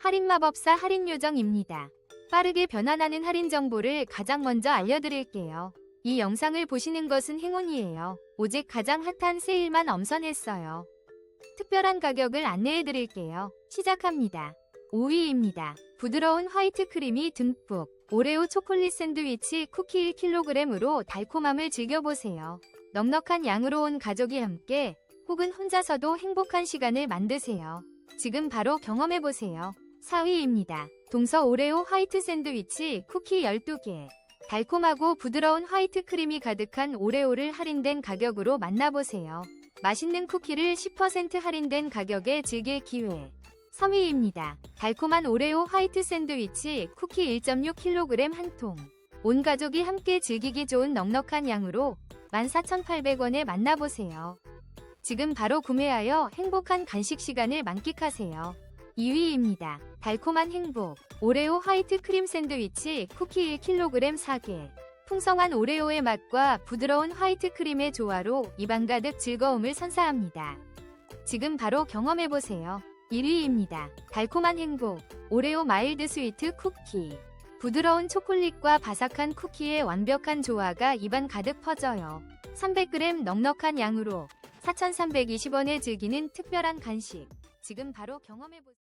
할인마법사 할인요정입니다. 빠르게 변환하는 할인 정보를 가장 먼저 알려드릴게요. 이 영상을 보시는 것은 행운이에요. 오직 가장 핫한 세일만 엄선했어요. 특별한 가격을 안내해드릴게요. 시작합니다. 5위입니다. 부드러운 화이트 크림이 듬뿍. 오레오 초콜릿 샌드위치 쿠키 1kg으로 달콤함을 즐겨보세요. 넉넉한 양으로 온 가족이 함께 혹은 혼자서도 행복한 시간을 만드세요. 지금 바로 경험해보세요. 4위입니다. 동서 오레오 화이트 샌드위치 쿠키 12개. 달콤하고 부드러운 화이트 크림이 가득한 오레오를 할인된 가격으로 만나보세요. 맛있는 쿠키를 10% 할인된 가격에 즐길 기회. 3위입니다. 달콤한 오레오 화이트 샌드위치 쿠키 1.6kg 한 통. 온 가족이 함께 즐기기 좋은 넉넉한 양으로 14,800원에 만나보세요. 지금 바로 구매하여 행복한 간식 시간을 만끽하세요. 2위입니다. 달콤한 행복. 오레오 화이트 크림 샌드위치 쿠키 1kg 4개. 풍성한 오레오의 맛과 부드러운 화이트 크림의 조화로 입안 가득 즐거움을 선사합니다. 지금 바로 경험해보세요. 1위입니다. 달콤한 행복. 오레오 마일드 스위트 쿠키. 부드러운 초콜릿과 바삭한 쿠키의 완벽한 조화가 입안 가득 퍼져요. 300g 넉넉한 양으로 4,320원에 즐기는 특별한 간식. 지금 바로 경험해보세요.